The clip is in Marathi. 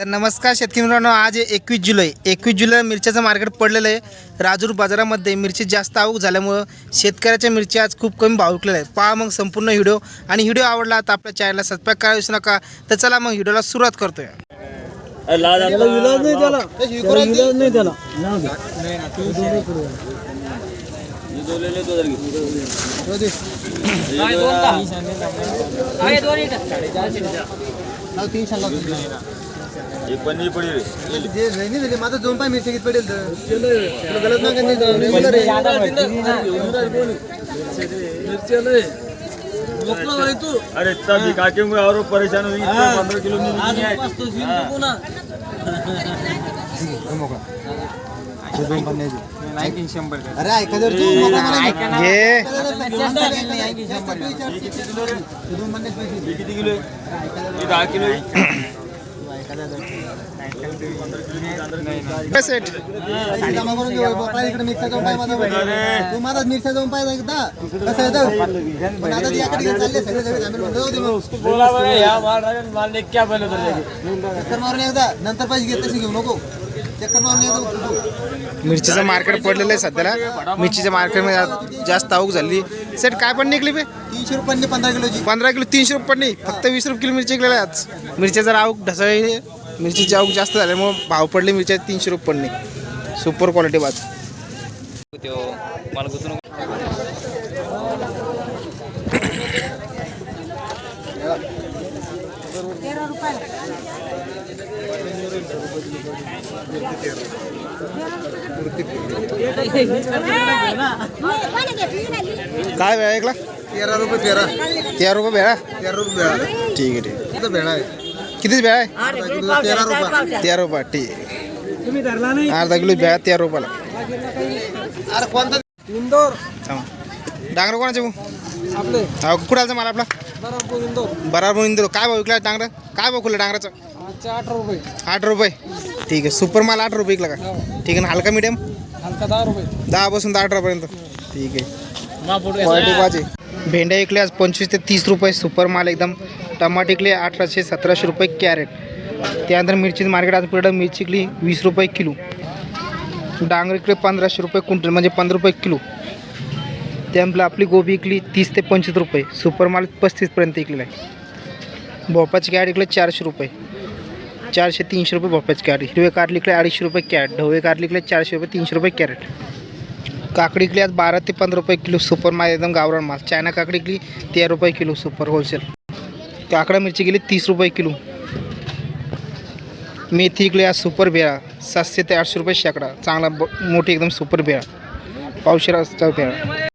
तर नमस्कार शेतकरी मित्रांनो आज एकवीस जुलै. एकवीस जुलै मिरच्याचं मार्केट पडलेलं आहे. राजूर बाजारामध्ये मिरची जास्त आवक झाल्यामुळं शेतकऱ्याच्या मिरची आज खूप कमी भाव विकलेला आहे पहा मग संपूर्ण व्हिडिओ. आणि व्हिडिओ आवडला तर आपल्या चॅनलला सबस्क्राईब करायला विसरू नका. तर चला मग व्हिडिओला सुरुवात करतोय. त्याला इलाज नाही त्याला त्याला इलाज नाही त्याला माझं दोन पाय मिरची पडेल तर? गलत अरे तभी काके में और परेशान हुई पंद्रह किलो में अरे ऐका जर तू मोकळा मला घे दोन पन्नास पैसे किती किलो आहे? हे दहा किलो आहे. काय सेट. जमा करून घेऊ. बोकडा इकडे मिरचा जाऊन पाय माझा तू माझा मिरचा जाऊन पाय एकदा. कसं पण आता ती याकडे घेऊन चालले सगळे सगळे. आम्ही म्हणतो, जाऊ दे मग. बोला बरं, या माल- माल ने क्या बोले तर मारून एकदा. नंतर पैसे घेत तशी घेऊ नको. मिरचीचं मार्केट पडलेलं आहे सध्याला. मिरचीच्या मार्केटमध्ये जास्त आवक झाली. सेट काय पण निघली बे. तीनशे रुपयांनी पंधरा किलोची पंधरा किलो तीनशे रुपये पण नाही फक्त वीस रुपये किलो मिरची विकलेला आहे आज. मिरच्या जर आवक ढसळली. मिरचीची आवक जास्त झाल्यामुळे भाव पडले मिरच्या तीनशे रुपये पण नाही. सुपर क्वालिटी बाज काय वेळा ऐकला तेरा रुपये तेरा तेरा रुपये भेळा? तेरा रुपये भेळा. ठीक आहे ठीक आहे. भेळा आहे. कितीच भेळा आहे? तेरा रुपये. तेरा रुपये ठीक आहे. अर्धा किलो भेळा तेरा रुपयाला. अरे कोणता? इंदोर. डांगर कोणाचे भाऊ? आपले. हा कुठं आलचा मला आपला? बरोबर इंदोर. बराबर इंदूर. काय भाव विकला डांगर? काय भाव खुलं डांगराचं? आठ रुपये. आठ रुपये? ठीक आहे. सुपर माल आठ रुपये विकला का? ठीक आहे. ना हलका मीडियम हलका दहा रुपये. दहा पासून तर अठरापर्यंत ठीक आहे. क्वालिटी पाहिजे. भेंड्या विकले आज पंचवीस ते तीस रुपये. सुपर माल एकदम टमाटे विकले अठराशे सतराशे रुपये कॅरेट. त्यानंतर मिरचीचं मार्केट आज पिढं मिरची विकली वीस रुपये किलो. डांगर विकले पंधराशे रुपये क्विंटल म्हणजे पंधरा रुपये किलो. त्यानंतर आपली गोबी विकली तीस ते पंचवीस रुपये. सुपर माल पस्तीसपर्यंत विकलेला आहे. भोपाची कॅरेट विकले चारशे रुपये. चारशे तीनशे रुपये भोपाची कॅरेट हिरवे कारले अडीचशे रुपये कॅरेट ढवळे कारले चारशे रुपये तीनशे रुपये कॅरेट. काकडी आज बारा ते पंधरा रुपये किलो सुपर माल एकदम गावरान माल. चायना काकडी विकली तेरा रुपये किलो सुपर होलसेल काकडा मिरची गेली तीस रुपये किलो. मेथी इकडे आज सुपर बेळा सातशे ते आठशे रुपये शेकडा. चांगला ब मोठी एकदम सुपर बेळा. पावशेरा भेळा